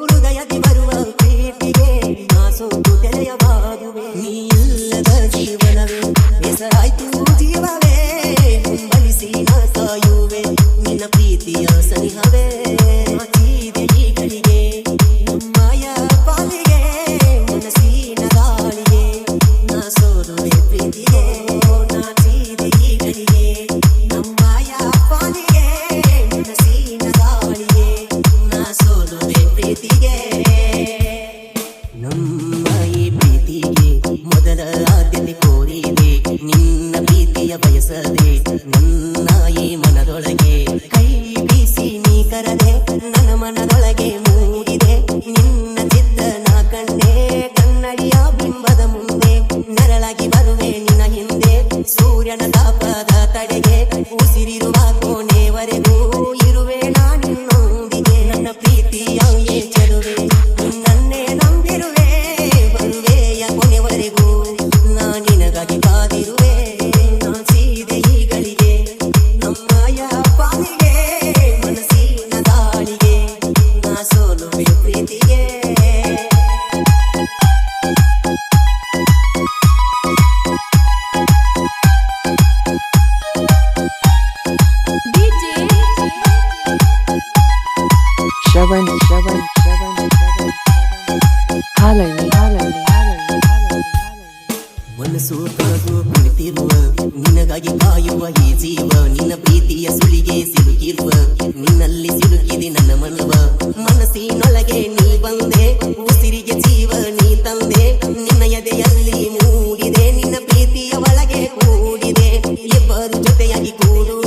ಹೃದಯದಿ ಬರುವ ಪ್ರೀತಿಗೆ ನಾ ಸೋತು ತೆರೆಯವಾಗುವೆ ನೀ ಇಲ್ಲದ ಜೀವನವೇ ಹೆಸರಾಯ್ತು ಜೀವವೇ ಪ್ರೀತಿಗೆ. ನಮ್ಮ ಈ ಪ್ರೀತಿಗೆ ಮೊದಲ ಆದ್ಯತೆ ಕೋರಿದೆ. ನಿನ್ನ ಪ್ರೀತಿಯ ಬಯಸದೆ ನನ್ನ ಈ ಮನದೊಳಗೆ. ಕೈ ಬೀಸಿ ನೀ ಕರದೆ, ನನ್ನ ಮನದೊಳಗೆ ಮೂಡಿದೆ. ನಿನ್ನ ಚಿತ್ತನ ಕಂಡೆ ಕನ್ನಡಿಯ ಕನಸು ತೊಲಗು ಕುಳಿತಿರುವ, ನಿನಗಾಗಿ ಕಾಯುವ ಈ ಜೀವ, ನಿನ್ನ ಪ್ರೀತಿಯ ಸುಳಿಗೆ ಸಿಲುಕಿರುವ, ನಿನ್ನಲ್ಲಿ ಸಿಲುಕಿದೆ ನನ್ನ ಮನವ. ಮನಸ್ಸಿನೊಳಗೆ ನೀ ಬಂದೆ, ಉಸಿರಿಗೆ ಜೀವ ನೀ ತಂದೆ, ನಿನ್ನ ಎದೆಯಲ್ಲಿ ಮೂಡಿದೆ, ನಿನ್ನ ಪ್ರೀತಿಯ ಒಳಗೆ ಕೂಡಿದೆ. ಇಬ್ಬರು ಜೊತೆಯಾಗಿ ಕೂಡು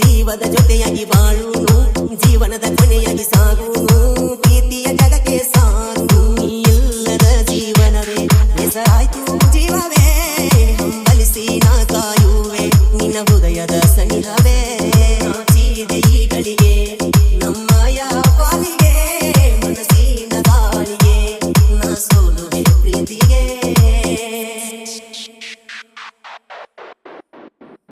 ಜೀವದ ಜೊತೆಯಾಗಿ ಬಾಳು